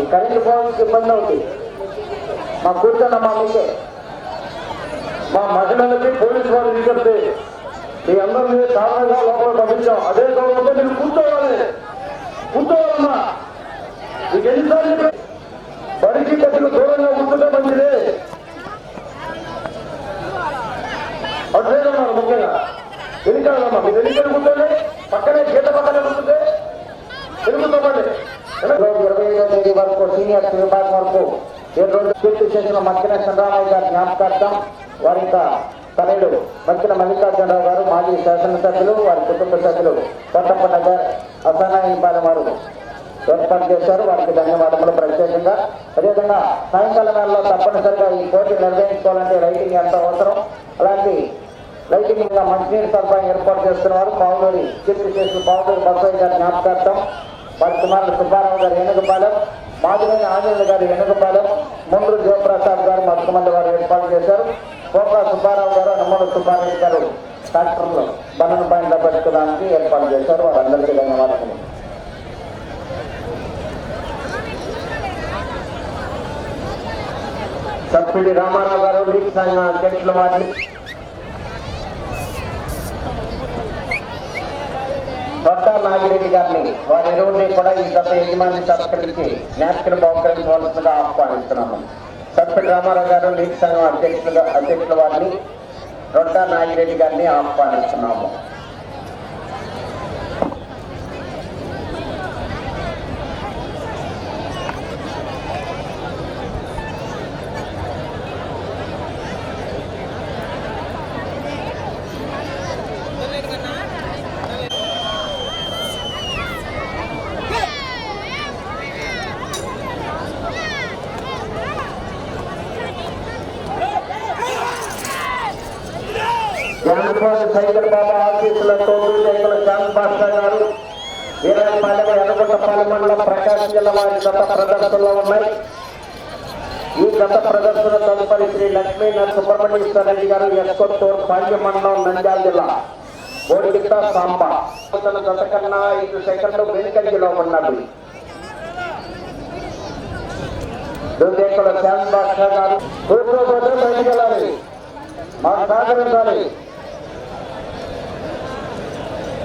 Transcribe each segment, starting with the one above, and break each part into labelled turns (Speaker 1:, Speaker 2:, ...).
Speaker 1: ఈ కరెంటు పోవాల్సి ఇబ్బంది అవుతుంది. మా కూర్చున్న మా ముందు
Speaker 2: మా మహిళలకి పోలీసు వారు తీసుకొస్తే మీ అందరినీ కారణంగా లోపల పంపించాం అదే గౌరవంతో మీరు కూర్చోవాలి. కూర్చోవాలమ్మా. మీకు ఎన్నిసార్లు బడికి కొద్దిగా దూరంగా కూర్చుంటే మంచిది. అటు సైడ్ ముఖ్యంగా. ఎన్నికలమ్మా మీరు ఎన్నికలు కూర్చోండి పక్కనే గీత పక్కనే కూర్చుంటే వెనుకుతామండి
Speaker 1: ఇరవై ఐదో తేదీ వరకు సీనియర్ విభాగం వరకు ఏడు రోజులు కీర్తి చేసిన మక్కిన చంద్రరామయ్య గారి జ్ఞాపకార్థం వారి తనయుడు మక్కిన మల్లికార్జునరావు గారు మాజీ శాసనసభ్యులు వారి కుటుంబ సభ్యులు కోటప్ప నగర్ అసనాయపాలెం వారు ఏర్పాటు చేశారు. వారికి ధన్యవాదములు. ప్రత్యేకంగా అదేవిధంగా సాయంకాలం వేళలో తప్పనిసరిగా ఈ పోటీ నిర్వహించుకోవాలంటే రైటింగ్ ఎంత అవసరం. అలాంటి రైటింగ్ మంచినీరు సరఫరా ఏర్పాటు చేస్తున్నారు పావులూరి కీర్తి చేసిన పావులూరి బసయ్య గారి జ్ఞాపకార్థం వారి కుమారుడు సుబ్బారావు గారు ఏనుగుపాలెం మాధురేని ఆంజనేయులు గారు వెనుకపాలెం ముండ్రు జయప్రసాద్ గారు మరికొంతమంది గారు ఏర్పాటు చేశారు. కోక సుబ్బారావు గారు నమ్మల సుబ్బారెడ్డి గారు ట్రాక్టర్లు బంధన పైన పెట్టుకోవడానికి ఏర్పాటు చేశారు. వారందరికీ ధన్యవాదాలు
Speaker 2: సబ్సిడీ రామారావు గారు లీగ్ సంఘ అధ్యక్షుల వారిని
Speaker 1: డొట్టా నాగిరెడ్డి గారిని వారి ఇరువురిని కూడా ఈ గత యజమాని సత్కరించి నాప్కిన్ బహుకరించవలసిందిగా ఆహ్వానిస్తున్నాము. సత్పటి రామారావు గారు లీగ్ సంఘం అధ్యక్షులుగా అధ్యక్షుల వారిని రొడ్డా నాగిరెడ్డి గారిని ఆహ్వానిస్తున్నాము. జానపద సైకిల్ బాబా ఆఫీసుల తోడు లేఖల శాంత్ భాష గారు వీరాయపాలెం ఎర్రగొట్టపాలెం మండలం ప్రకాశం జిల్లా వారి గత ప్రదర్శనలో ఉన్నాయి. ఈ గత ప్రదర్శన తదుపరి శ్రీ లక్ష్మీ నరసింహ సుబ్రహ్మణ్యేశ్వర రెడ్డి గారు ఎస్కొత్తూరు పాండ్య మండలం నంద్యాల జిల్లా బోడిగిట్ట సాంబ. తన గత కన్నా ఐదు సెకండ్లు వెనుకంజలో ఉన్నాడు. దుర్దేకుల శాంత్ భాష గారు
Speaker 2: కూర్చోపోతే బయటికి వెళ్ళాలి. మాకు సహకరించాలి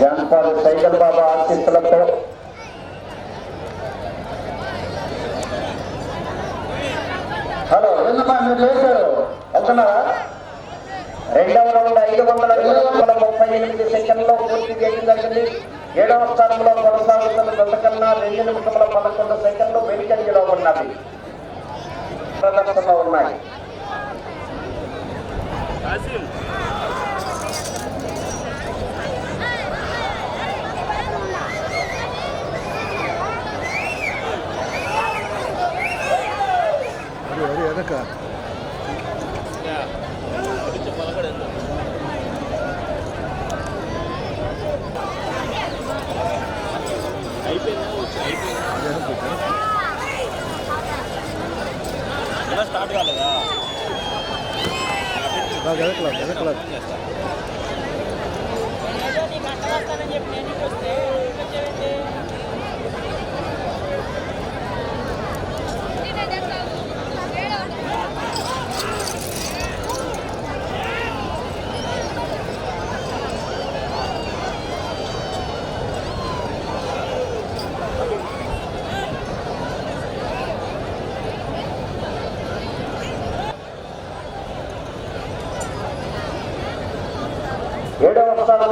Speaker 1: జానపద సైకిల్ బాబా ఆశీస్సులతో.
Speaker 2: హలో ఏందమ్మా మీరు లేచారు. వెళ్తున్నారా
Speaker 1: రెండవ రౌండ్ ఐదు వందల ఇరవై వందల ముప్పై ఎనిమిది సెకండ్లో పూర్తి చేయడం జరిగింది. ఏడవ స్థానంలో కొనసాగుతున్న గతకన్నా రెండు నిమిషముల పదకొండు సెకండ్లు వెనుకంజలో ఉన్నది ప్రదర్శనలో ఉన్నాయి.
Speaker 3: అరే అరే వెనక
Speaker 4: స్టార్ట్ కాలేదా
Speaker 3: వెనకలా వెనకలా
Speaker 5: ఏదో నీకు అట్ట వస్తానని చెప్పి
Speaker 1: ఏడవ స్థానంలో